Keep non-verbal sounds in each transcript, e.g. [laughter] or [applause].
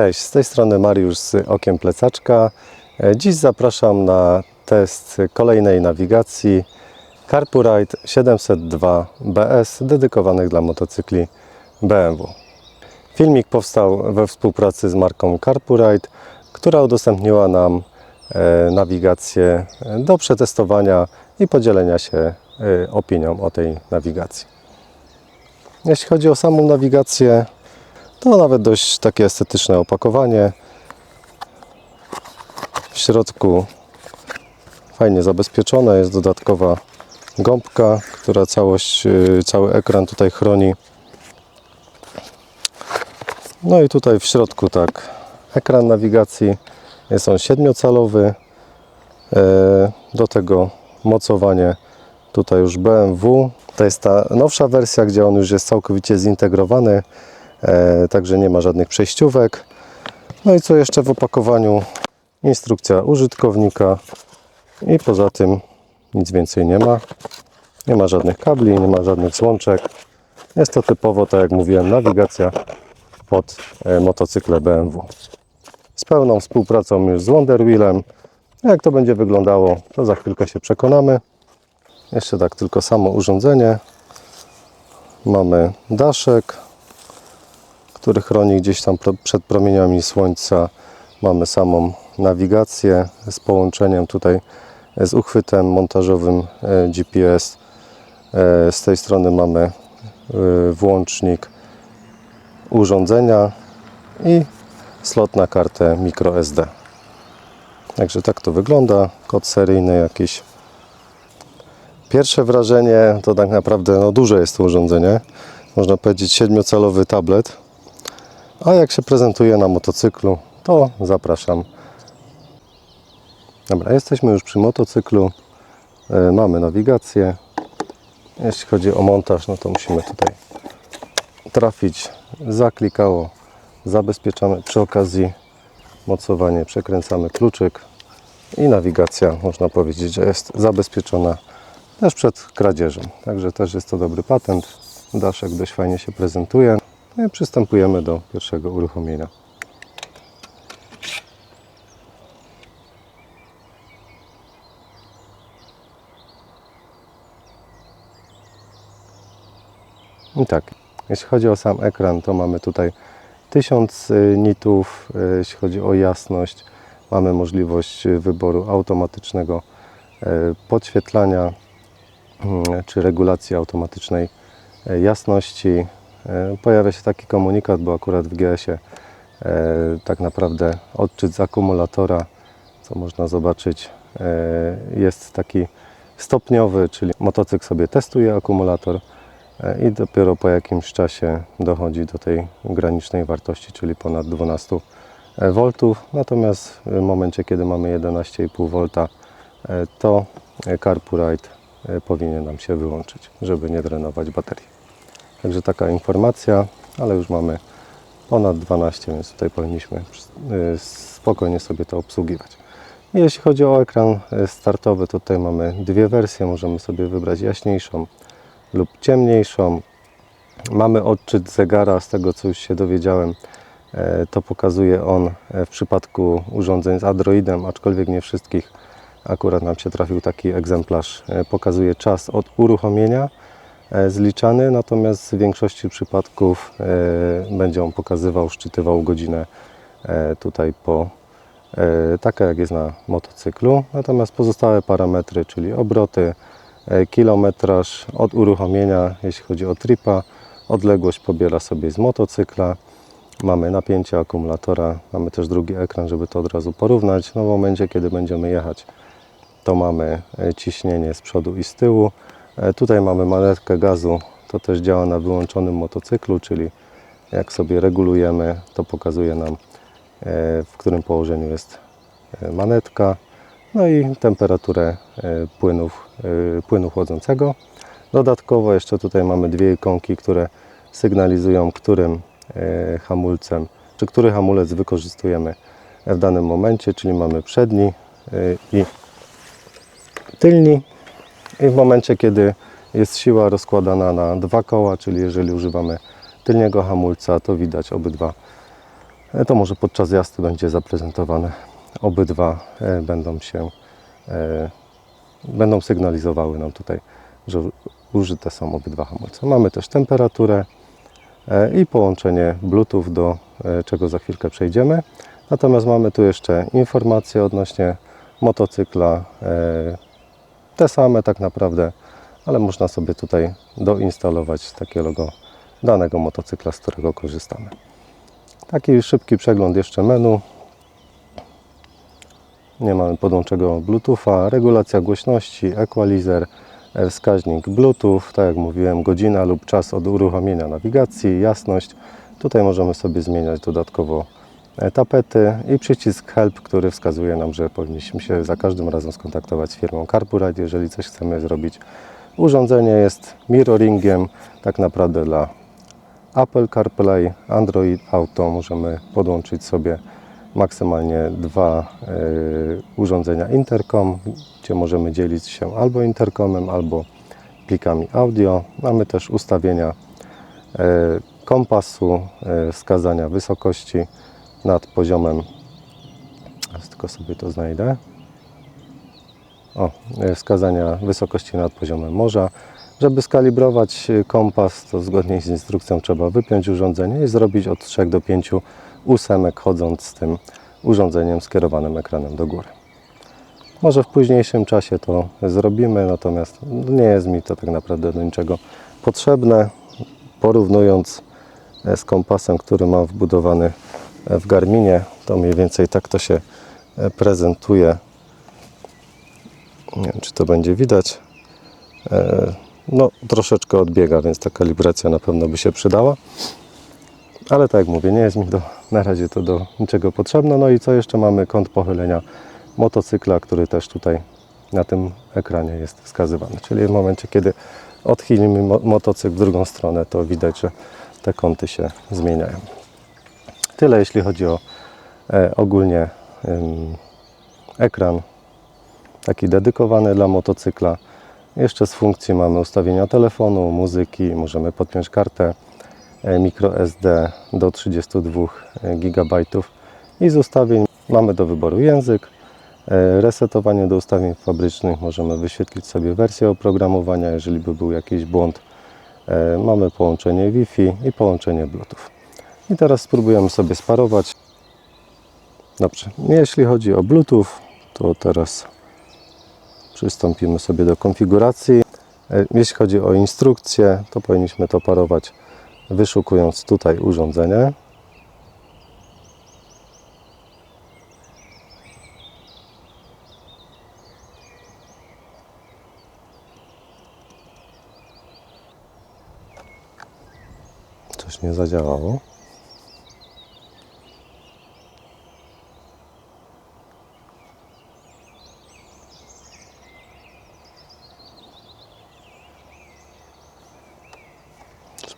Cześć, z tej strony Mariusz z Okiem Plecaczka. E, Dziś zapraszam na test kolejnej nawigacji Carpuride 702 BS dedykowanych dla motocykli BMW. Filmik powstał we współpracy z marką Carpuride, która udostępniła nam e, nawigację do przetestowania i podzielenia się e, opinią o tej nawigacji. Jeśli chodzi o samą nawigację, to nawet dość takie estetyczne opakowanie. W środku fajnie zabezpieczone jest dodatkowa gąbka, która całość, yy, cały ekran tutaj chroni. No i tutaj w środku tak ekran nawigacji. Jest on siedmiocalowy. E, Do tego mocowanie tutaj już BMW. To jest ta nowsza wersja, gdzie on już jest całkowicie zintegrowany. E, także nie ma żadnych przejściówek. No i co jeszcze w opakowaniu? Instrukcja użytkownika i poza tym nic więcej nie ma. Nie ma żadnych kabli, nie ma żadnych złączek. Jest to typowo, tak jak mówiłem, nawigacja pod e, motocykle BMW. Z pełną współpracą już z Wonderwheelem. Jak to będzie wyglądało, to za chwilkę się przekonamy. Jeszcze tak tylko samo urządzenie. Mamy daszek, który chroni gdzieś tam przed promieniami słońca. Mamy samą nawigację z połączeniem tutaj z uchwytem montażowym e, GPS. E, Z tej strony mamy e, włącznik urządzenia i slot na kartę microSD. Także tak to wygląda. Kod seryjny jakiś. Pierwsze wrażenie to tak naprawdę no, duże jest to urządzenie. Można powiedzieć siedmiocalowy tablet. A jak się prezentuje na motocyklu, to zapraszam. Dobra, jesteśmy już przy motocyklu. E, Mamy nawigację. Jeśli chodzi o montaż, no to musimy tutaj trafić. Zaklikało, zabezpieczamy przy okazji mocowanie, przekręcamy kluczyk i nawigacja, można powiedzieć, że jest zabezpieczona też przed kradzieżą. Także też jest to dobry patent. Daszek dość fajnie się prezentuje. No i przystępujemy do pierwszego uruchomienia. I tak, jeśli chodzi o sam ekran, to mamy tutaj 1000 nitów. y, Jeśli chodzi o jasność, mamy możliwość y, wyboru automatycznego y, podświetlania mm, czy regulacji automatycznej y, jasności. Y, Pojawia się taki komunikat, bo akurat w GS-ie y, tak naprawdę odczyt z akumulatora, co można zobaczyć, y, jest taki stopniowy, czyli motocykl sobie testuje akumulator e, i dopiero po jakimś czasie dochodzi do tej granicznej wartości, czyli ponad 12 V. Natomiast w momencie, kiedy mamy 11,5 V, e, to Carpuride e, powinien nam się wyłączyć, żeby nie drenować baterii. Także taka informacja, ale już mamy ponad 12, więc tutaj powinniśmy e, spokojnie sobie to obsługiwać. Jeśli chodzi o ekran e, startowy, to tutaj mamy dwie wersje. Możemy sobie wybrać jaśniejszą lub ciemniejszą. Mamy odczyt zegara, z tego co już się dowiedziałem, e, to pokazuje on w przypadku urządzeń z Androidem, aczkolwiek nie wszystkich. Akurat nam się trafił taki egzemplarz. Pokazuje czas od uruchomienia zliczany, natomiast w większości przypadków e, będzie on pokazywał, szczytywał godzinę e, tutaj po e, taka jak jest na motocyklu. Natomiast pozostałe parametry, czyli obroty, e, kilometraż od uruchomienia, jeśli chodzi o tripa, odległość pobiera sobie z motocykla. Mamy napięcie akumulatora, mamy też drugi ekran, żeby to od razu porównać. No w momencie, kiedy będziemy jechać, to mamy e, ciśnienie z przodu i z tyłu. E, Tutaj mamy manetkę gazu, to też działa na wyłączonym motocyklu, czyli jak sobie regulujemy, to pokazuje nam e, w którym położeniu jest e, manetka, no i temperaturę płynów, płynu chłodzącego. Dodatkowo jeszcze tutaj mamy dwie ikonki, które sygnalizują, którym hamulcem, czy który hamulec wykorzystujemy w danym momencie, czyli mamy przedni i tylni. I w momencie, kiedy jest siła rozkładana na dwa koła, czyli jeżeli używamy tylniego hamulca, to widać obydwa E, To może podczas jazdy będzie zaprezentowane. Obydwa e, będą się, e, będą sygnalizowały nam tutaj, że użyte są obydwa hamulce. Mamy też temperaturę i połączenie Bluetooth, do czego za chwilkę przejdziemy. Natomiast mamy tu jeszcze informacje odnośnie motocykla, te same tak naprawdę, ale można sobie tutaj doinstalować takie logo danego motocykla, z którego korzystamy. Taki szybki przegląd jeszcze menu. Nie mamy podłączonego Bluetootha, regulacja głośności, equalizer, wskaźnik Bluetooth, tak jak mówiłem, godzina lub czas od uruchomienia nawigacji, jasność. Tutaj możemy sobie zmieniać dodatkowo tapety i przycisk Help, który wskazuje nam, że powinniśmy się za każdym razem skontaktować z firmą Carburide, jeżeli coś chcemy zrobić. Urządzenie jest mirroringiem tak naprawdę dla Apple CarPlay, Android Auto. Możemy podłączyć sobie maksymalnie dwa y, urządzenia intercom, gdzie możemy dzielić się albo intercomem, albo plikami audio. Mamy też ustawienia y, kompasu, y, wskazania wysokości nad poziomem. Teraz tylko sobie to znajdę. O, wskazania wysokości nad poziomem morza. Żeby skalibrować kompas, to zgodnie z instrukcją trzeba wypiąć urządzenie i zrobić od 3 do 5 ósemek chodząc z tym urządzeniem skierowanym ekranem do góry. Może w późniejszym czasie to zrobimy, natomiast nie jest mi to tak naprawdę do niczego potrzebne. Porównując z kompasem, który mam wbudowany w Garminie, to mniej więcej tak to się e, prezentuje. Nie wiem, czy to będzie widać. E, No, troszeczkę odbiega, więc ta kalibracja na pewno by się przydała. Ale tak jak mówię, nie jest mi do, [laughs] na razie to do niczego potrzebne. No i co jeszcze mamy? Kąt pochylenia motocykla, który też tutaj na tym ekranie jest wskazywany. Czyli w momencie, kiedy odchylimy mo- motocykl w drugą stronę, to widać, że te kąty się zmieniają. Tyle jeśli chodzi o e, ogólnie ekran taki dedykowany dla motocykla. Jeszcze z funkcji mamy ustawienia telefonu, muzyki, możemy podpiąć kartę e, microSD do 32 GB i z ustawień mamy do wyboru język, e, resetowanie do ustawień fabrycznych, możemy wyświetlić sobie wersję oprogramowania, jeżeli by był jakiś błąd. E, Mamy połączenie Wi-Fi i połączenie Bluetooth. I teraz spróbujemy sobie sparować. Dobrze, jeśli chodzi o Bluetooth, to teraz przystąpimy sobie do konfiguracji. E, Jeśli chodzi o instrukcję, to powinniśmy to parować wyszukując tutaj urządzenie. Coś nie zadziałało.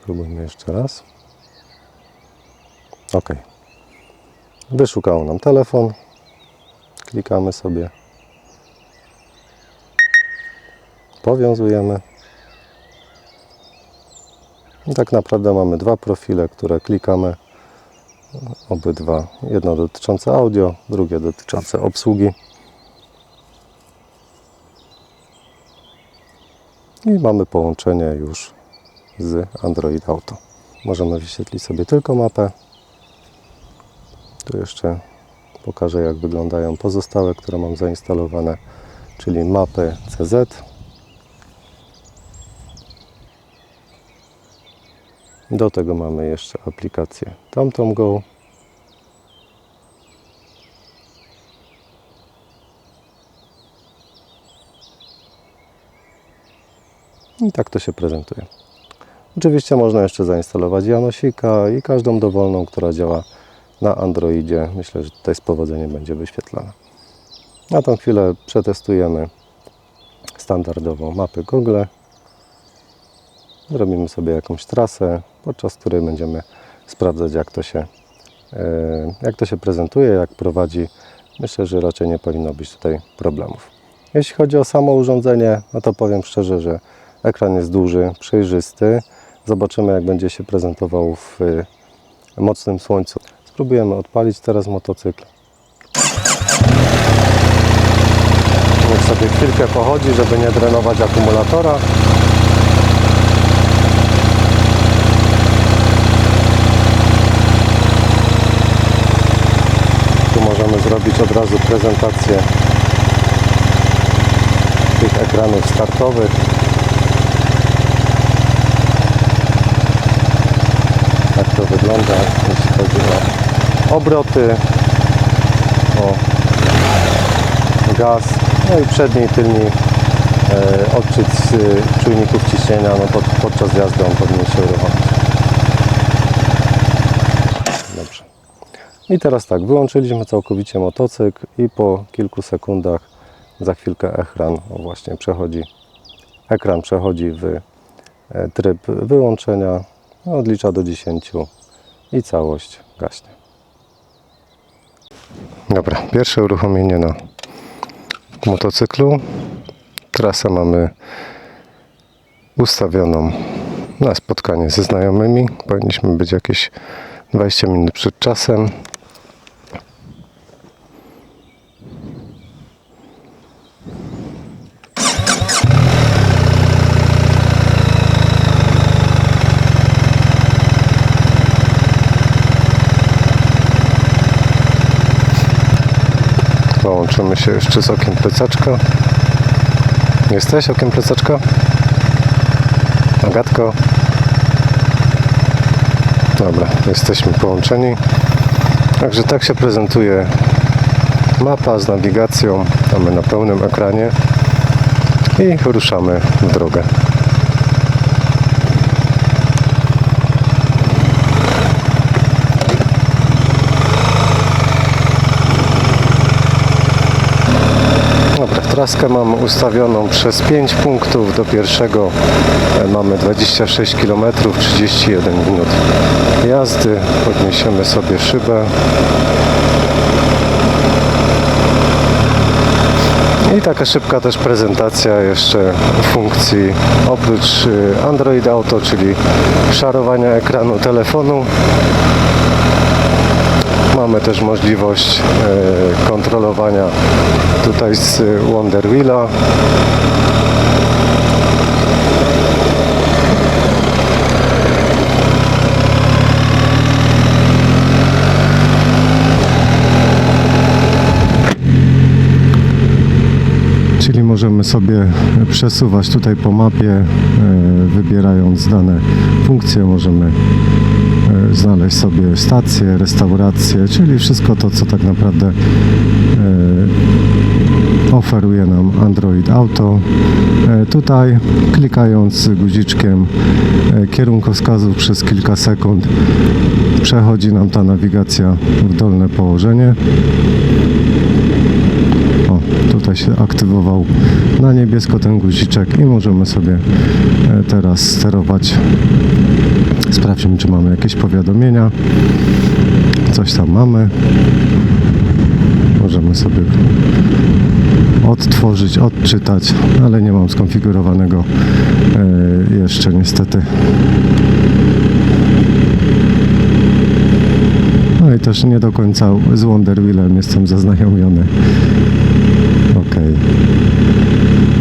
Spróbujmy jeszcze raz. OK. Wyszukało nam telefon. Klikamy sobie. Powiązujemy. I tak naprawdę mamy dwa profile, które klikamy. Obydwa. Jedno dotyczące audio, drugie dotyczące obsługi. I mamy połączenie już z Android Auto. Możemy wyświetlić sobie tylko mapę. Tu jeszcze pokażę, jak wyglądają pozostałe, które mam zainstalowane, czyli mapy CZ. Do tego mamy jeszcze aplikację TomTom Go. I tak to się prezentuje. Oczywiście można jeszcze zainstalować Janosika i każdą dowolną, która działa na Androidzie. Myślę, że tutaj z powodzeniem będzie wyświetlana. Na tą chwilę przetestujemy standardowo mapy Google. Zrobimy sobie jakąś trasę, podczas której będziemy sprawdzać, jak to się, e, jak to się prezentuje, jak prowadzi. Myślę, że raczej nie powinno być tutaj problemów. Jeśli chodzi o samo urządzenie, no to powiem szczerze, że ekran jest duży, przejrzysty. Zobaczymy, jak będzie się prezentował w y, mocnym słońcu. Spróbujemy odpalić teraz motocykl. Niech sobie chwilkę pochodzi, żeby nie drenować akumulatora. Tu możemy zrobić od razu prezentację tych ekranów startowych. Jak to wygląda, jeśli chodzi o obroty, o gaz, no i przedni i tylni e, odczyt e, czujników ciśnienia, no pod, podczas jazdy on powinien się uruchomić. Dobrze. I teraz tak, wyłączyliśmy całkowicie motocykl i po kilku sekundach za chwilkę ekran właśnie przechodzi ekran przechodzi w e, tryb wyłączenia, odlicza do 10 i całość gaśnie. Dobra, pierwsze uruchomienie na motocyklu. Trasę mamy ustawioną na spotkanie ze znajomymi. Powinniśmy być jakieś 20 minut przed czasem. Połączymy się jeszcze z okiem plecaczka. Jesteś okiem plecaczka? Agatko? Dobra, jesteśmy połączeni. Także tak się prezentuje mapa z nawigacją. Mamy na pełnym ekranie i ruszamy w drogę. Dobra, traskę mamy ustawioną przez 5 punktów. Do pierwszego e, mamy 26 km 31 minut jazdy. Podniesiemy sobie szybę. I taka szybka też prezentacja jeszcze funkcji oprócz y, Android Auto, czyli szarowania ekranu telefonu. Mamy też możliwość e, kontrolowania tutaj z Wonder Wheela. Czyli możemy sobie przesuwać tutaj po mapie, e, wybierając dane funkcje, możemy znaleźć sobie stacje, restauracje, czyli wszystko to, co tak naprawdę e, oferuje nam Android Auto. E, Tutaj klikając guziczkiem e, kierunkowskazów przez kilka sekund przechodzi nam ta nawigacja w dolne położenie. Się aktywował na niebiesko ten guziczek i możemy sobie e, teraz sterować. Sprawdźmy, czy mamy jakieś powiadomienia. Coś tam mamy. Możemy sobie odtworzyć, odczytać, ale nie mam skonfigurowanego e, jeszcze niestety. No i też nie do końca z Wonder Wheelem jestem zaznajomiony. Ok.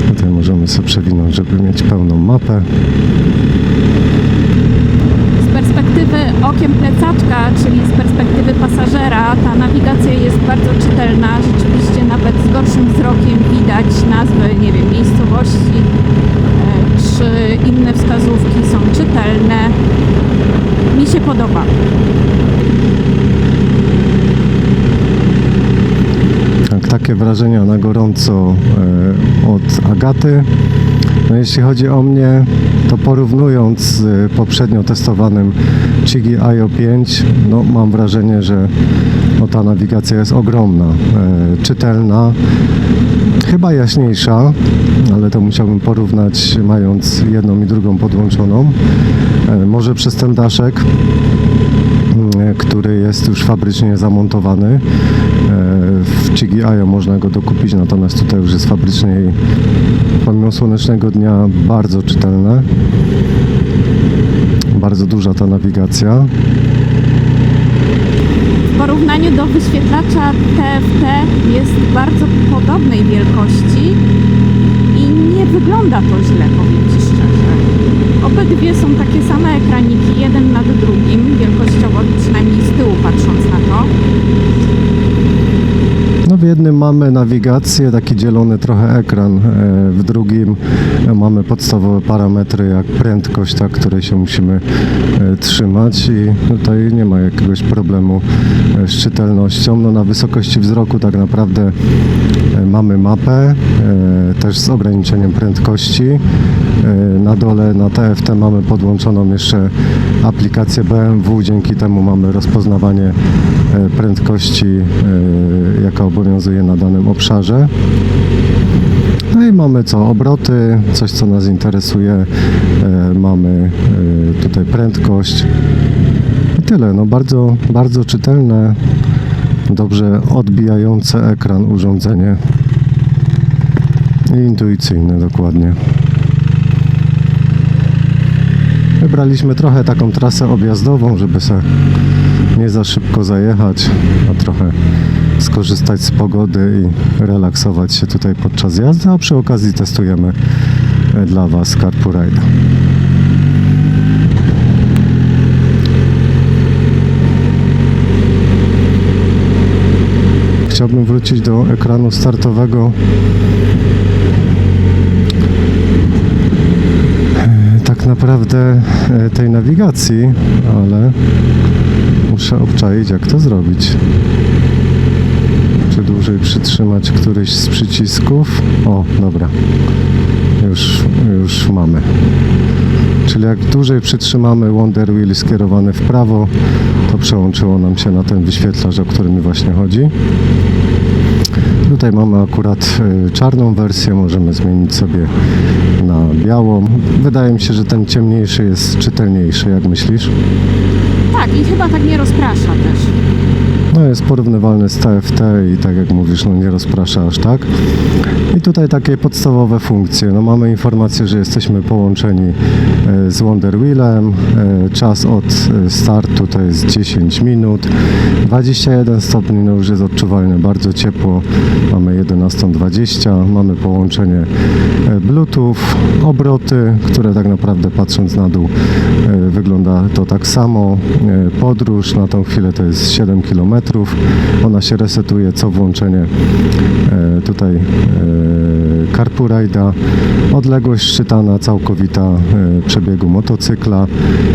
Tutaj możemy sobie przewinąć, żeby mieć pełną mapę. Z perspektywy okiem plecaczka, czyli z perspektywy pasażera, ta nawigacja jest bardzo czytelna. Rzeczywiście nawet z gorszym wzrokiem widać nazwy, nie wiem, miejscowości e, czy inne wskazówki są czytelne. Mi się podoba. Takie wrażenia na gorąco e, od Agaty. No, jeśli chodzi o mnie, to porównując z poprzednio testowanym Chigi IO 5, no, mam wrażenie, że no, ta nawigacja jest ogromna, e, czytelna, chyba jaśniejsza, ale to musiałbym porównać mając jedną i drugą podłączoną. E, może przez ten daszek, który jest już fabrycznie zamontowany. E, W Chigi.io można go dokupić, natomiast tutaj już jest fabrycznie i pomimo słonecznego dnia bardzo czytelne. Bardzo duża ta nawigacja. porównaniu do wyświetlacza TFT jest bardzo podobnej wielkości i nie wygląda to źle, powiem. Obydwie są takie same ekraniki, jeden nad drugim, wielkościowo przynajmniej z tyłu patrząc na to. No w jednym mamy nawigację, taki dzielony trochę ekran, e, w drugim mamy podstawowe parametry jak prędkość, tak, której się musimy e, trzymać i tutaj nie ma jakiegoś problemu e, z czytelnością. No na wysokości wzroku tak naprawdę mamy mapę, też z ograniczeniem prędkości. Na dole na TFT mamy podłączoną jeszcze aplikację BMW, dzięki temu mamy rozpoznawanie e, prędkości, e, jaka obowiązuje na danym obszarze. No i mamy co? Obroty, coś co nas interesuje. E, Mamy tutaj prędkość. I tyle. No bardzo, bardzo czytelne, dobrze odbijające ekran urządzenie. I intuicyjne dokładnie. Wybraliśmy trochę taką trasę objazdową, żeby se nie za szybko zajechać, a trochę skorzystać z pogody i relaksować się tutaj podczas jazdy, a przy okazji testujemy e, dla Was Carpuride. Chciałbym wrócić do ekranu startowego. E, Tak naprawdę e, tej nawigacji, ale muszę obczaić jak to zrobić. Czy dłużej przytrzymać któryś z przycisków? O, dobra. Już, już mamy. Czyli jak dłużej przytrzymamy Wonder Wheel skierowany w prawo, to przełączyło nam się na ten wyświetlacz, o który mi właśnie chodzi. Tutaj mamy akurat y, czarną wersję, możemy zmienić sobie na białą. Wydaje mi się, że ten ciemniejszy jest czytelniejszy, jak myślisz? Tak, i chyba tak nie rozprasza też. No jest porównywalny z TFT i tak jak mówisz, no nie rozprasza aż tak. I tutaj takie podstawowe funkcje. No mamy informację, że jesteśmy połączeni e, z Wonder Wheelem. E, Czas od e, startu to jest 10 minut. 21 stopni, no już jest odczuwalnie bardzo ciepło. Mamy 11.20. Mamy połączenie Bluetooth, obroty, które tak naprawdę patrząc na dół wygląda to tak samo. Podróż na tą chwilę to jest 7 km. Ona się resetuje co włączenie e, tutaj e, Carpurajda. Odległość szczytana całkowita e, przebiegu motocykla.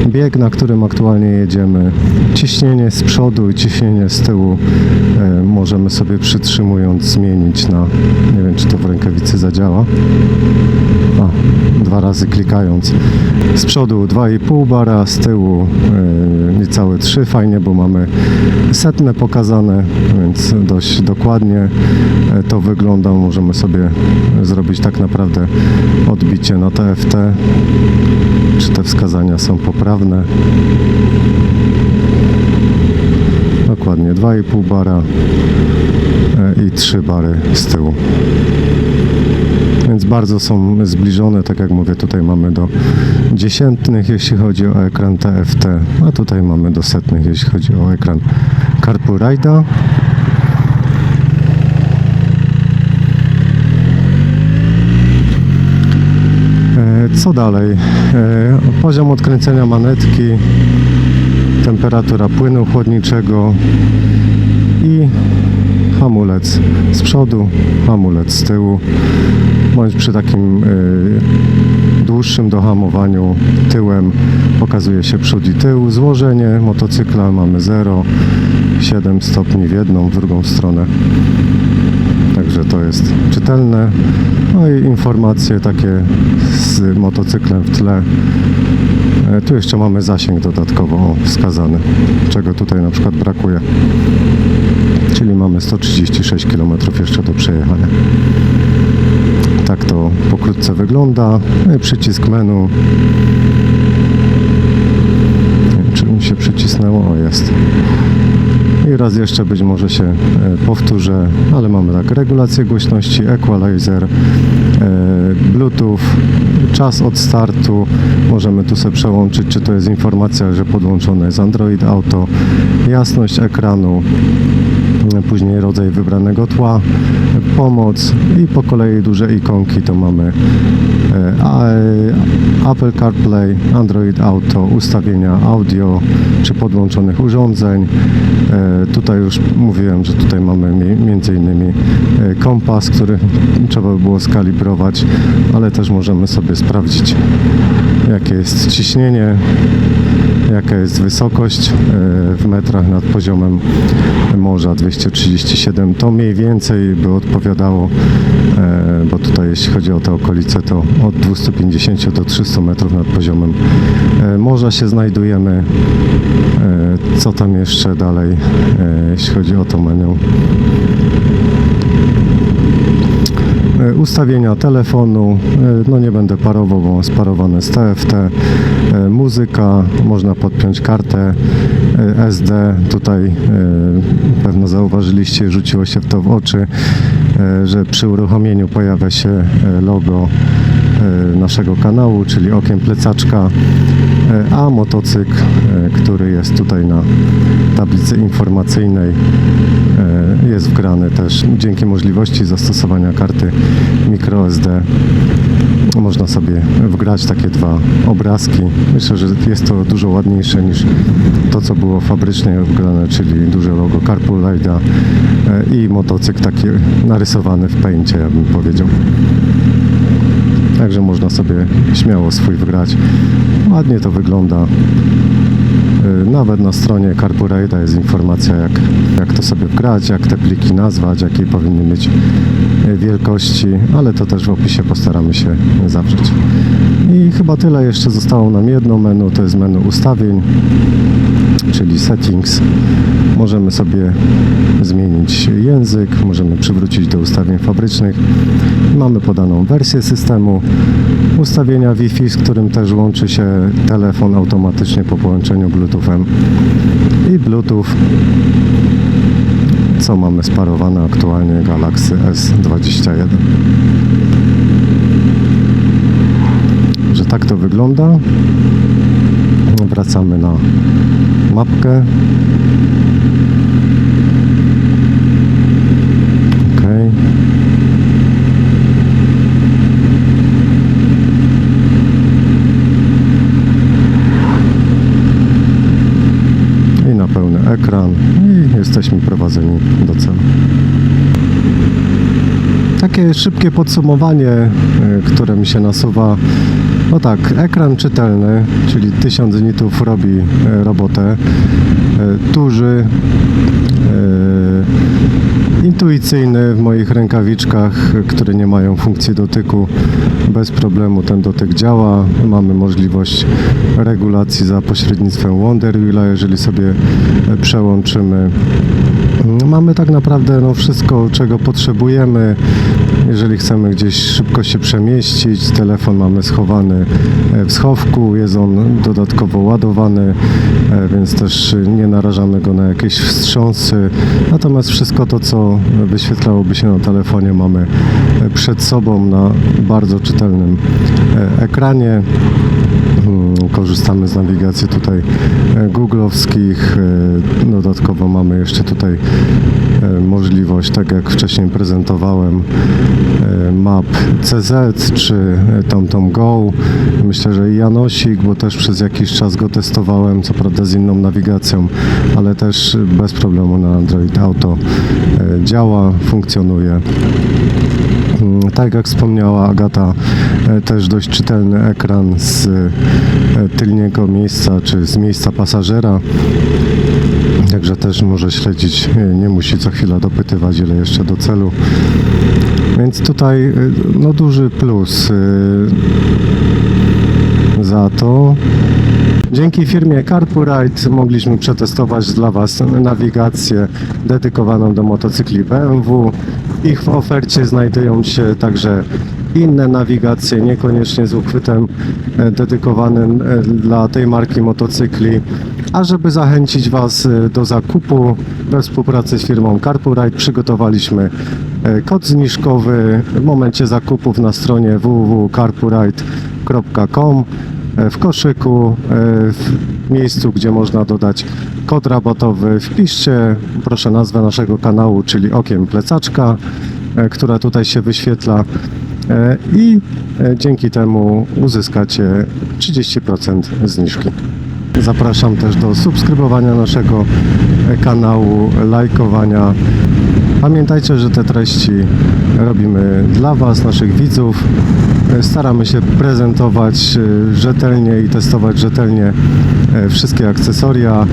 Bieg, na którym aktualnie jedziemy. Ciśnienie z przodu i ciśnienie z tyłu możemy sobie przytrzymując zmienić na, nie wiem czy to w rękawicy zadziała. A, dwa razy klikając. Z przodu 2,5 bara, z tyłu e, niecałe 3. Fajnie, bo mamy setne pokazane, więc dość dokładnie e, to wygląda. Możemy sobie zrobić tak naprawdę odbicie na TFT, czy te wskazania są poprawne. Dokładnie 2,5 bara e, i 3 bary z tyłu. Więc bardzo są zbliżone, tak jak mówię, tutaj mamy do dziesiętnych, jeśli chodzi o ekran TFT, a tutaj mamy do setnych, jeśli chodzi o ekran Carpurajda. E, Co dalej? E, Poziom odkręcenia manetki, temperatura płynu chłodniczego i hamulec z przodu, hamulec z tyłu, bądź przy takim y, dłuższym dohamowaniu tyłem pokazuje się przód i tył. Złożenie motocykla mamy 0, 7 stopni w jedną, w drugą stronę. Także to jest czytelne. No i informacje takie z motocyklem w tle. E, Tu jeszcze mamy zasięg dodatkowo wskazany, czego tutaj na przykład brakuje. Czyli mamy 136 km jeszcze do przejechania. Tak to pokrótce wygląda. No przycisk menu. Czy mi się przycisnęło. O, jest. I raz jeszcze być może się e, powtórzę, ale mamy tak, regulację głośności, equalizer, e, bluetooth, czas od startu, możemy tu sobie przełączyć, czy to jest informacja, że podłączone jest Android Auto, jasność ekranu, później rodzaj wybranego tła, pomoc i po kolei duże ikonki to mamy e, e, Apple CarPlay, Android Auto, ustawienia audio czy podłączonych urządzeń. E, Tutaj już mówiłem, że tutaj mamy mi- między innymi e, kompas, który trzeba by było skalibrować, ale też możemy sobie sprawdzić jakie jest ciśnienie, jaka jest wysokość e, w metrach nad poziomem morza 237 to mniej więcej by odpowiadało e, bo tutaj jeśli chodzi o te okolice to od 250 do 300 metrów nad poziomem e, morza się znajdujemy. Co tam jeszcze dalej jeśli chodzi o to menu E, ustawienia telefonu, e, no nie będę parował, bo sparowane z TFT, E, muzyka, można podpiąć kartę e, SD, tutaj pewno zauważyliście, rzuciło się w to w oczy, że przy uruchomieniu pojawia się logo naszego kanału, czyli okiem plecaczka, e, a motocykl, e, który jest tutaj na tablicy informacyjnej e, jest wgrany też dzięki możliwości zastosowania karty microSD można sobie wgrać takie dwa obrazki. Myślę, że jest to dużo ładniejsze niż to, co było fabrycznie wgrane, czyli duże logo Carpoolite'a e, i motocykl taki narysowany w paincie, ja bym powiedział. Także można sobie śmiało swój wgrać. Ładnie to wygląda. Y, Nawet na stronie Carbureida jest informacja, jak, jak to sobie wgrać, jak te pliki nazwać, jakie powinny mieć y, wielkości, ale to też w opisie postaramy się zawrzeć. I chyba tyle. Jeszcze zostało nam jedno menu, to jest menu ustawień, czyli settings. Możemy sobie zmienić język, możemy przywrócić do ustawień fabrycznych. Mamy podaną wersję systemu, ustawienia Wi-Fi, z którym też łączy się telefon automatycznie po połączeniu Bluetoothem i Bluetooth, co mamy sparowane aktualnie Galaxy S21. Że tak to wygląda. Wracamy na mapkę. Pełny ekran i jesteśmy prowadzeni do celu. Takie szybkie podsumowanie, y, które mi się nasuwa. No tak, ekran czytelny, czyli 1000 nitów robi y, robotę. Y, Duży, y, intuicyjny w moich rękawiczkach, które nie mają funkcji dotyku. Bez problemu ten dotyk działa. Mamy możliwość regulacji za pośrednictwem Wonder jeżeli sobie y, przełączymy Mamy tak naprawdę no, wszystko, czego potrzebujemy. Jeżeli chcemy gdzieś szybko się przemieścić, telefon mamy schowany e, w schowku, jest on dodatkowo ładowany, e, więc też nie narażamy go na jakieś wstrząsy. Natomiast wszystko to, co wyświetlałoby się na telefonie, mamy e, przed sobą na bardzo czytelnym ekranie. Korzystamy z nawigacji tutaj e, googlowskich. e, Dodatkowo mamy jeszcze tutaj e, możliwość, tak jak wcześniej prezentowałem, map CZ czy TomTom Go. Myślę, że i Janosik, bo też przez jakiś czas go testowałem, co prawda z inną nawigacją, ale też bez problemu na Android Auto działa, funkcjonuje. Mm, Tak jak wspomniała Agata, e, też dość czytelny ekran z e, tylniego miejsca, czy z miejsca pasażera. Także też może śledzić, e, nie musi co chwila dopytywać, ile jeszcze do celu. Więc tutaj no, duży plus za to. Dzięki firmie Carpurite mogliśmy przetestować dla Was nawigację dedykowaną do motocykli BMW. Ich w ofercie znajdują się także inne nawigacje, niekoniecznie z uchwytem e, dedykowanym e, dla tej marki motocykli. A żeby zachęcić Was e, do zakupu, we współpracy z firmą Carpurite przygotowaliśmy kod zniżkowy w momencie zakupów na stronie www.carpurite.com e, w koszyku, e, w miejscu, gdzie można dodać kod rabatowy. Wpiszcie proszę nazwę naszego kanału, czyli Okiem Plecaczka, e, która tutaj się wyświetla e, i e, dzięki temu uzyskacie 30% zniżki. Zapraszam też do subskrybowania naszego kanału, lajkowania. Pamiętajcie, że te treści robimy dla Was, naszych widzów. Staramy się prezentować rzetelnie i testować rzetelnie e, wszystkie akcesoria.